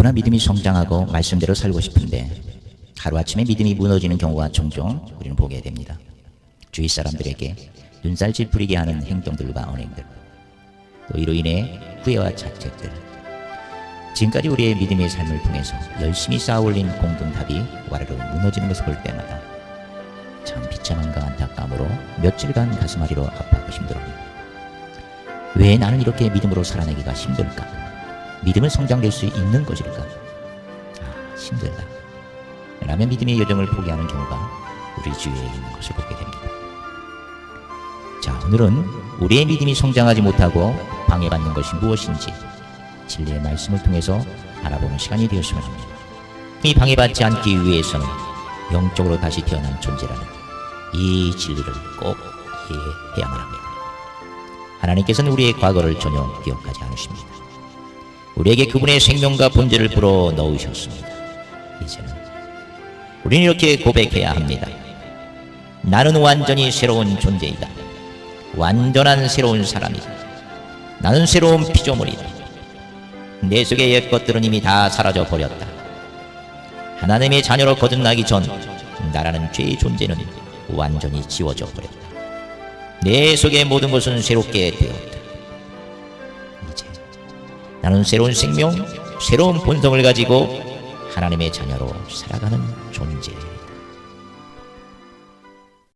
누구나 믿음이 성장하고 말씀대로 살고 싶은데 하루아침에 믿음이 무너지는 경우가 종종 우리는 보게 됩니다. 주위 사람들에게 눈살 찌푸리게 하는 행동들과 언행들 또 이로 인해 후회와 자책들 지금까지 우리의 믿음의 삶을 통해서 열심히 쌓아올린 공동탑이 와르르 무너지는 것을 볼 때마다 참 비참함과 안타까움으로 며칠간 가슴앓이로 아파하고 힘들어합니다. 왜 나는 이렇게 믿음으로 살아내기가 힘들까? 믿음은 성장될 수 있는 것일까? 아, 힘들다. 라며 믿음의 여정을 포기하는 경우가 우리 주위에 있는 것을 보게 됩니다. 자, 오늘은 우리의 믿음이 성장하지 못하고 방해받는 것이 무엇인지 진리의 말씀을 통해서 알아보는 시간이 되었으면 합니다. 이 방해받지 않기 위해서는 영적으로 다시 태어난 존재라는 이 진리를 꼭 이해해야만 합니다. 하나님께서는 우리의 과거를 전혀 기억하지 않으십니다. 우리에게 그분의 생명과 본질을 불어 넣으셨습니다. 이제는 우리는 이렇게 고백해야 합니다. 나는 완전히 새로운 존재이다. 완전한 새로운 사람이다. 나는 새로운 피조물이다. 내 속의 옛 것들은 이미 다 사라져 버렸다. 하나님의 자녀로 거듭나기 전 나라는 죄의 존재는 완전히 지워져 버렸다. 내 속의 모든 것은 새롭게 되었다. 나는 새로운 생명, 새로운 본성을 가지고 하나님의 자녀로 살아가는 존재이다.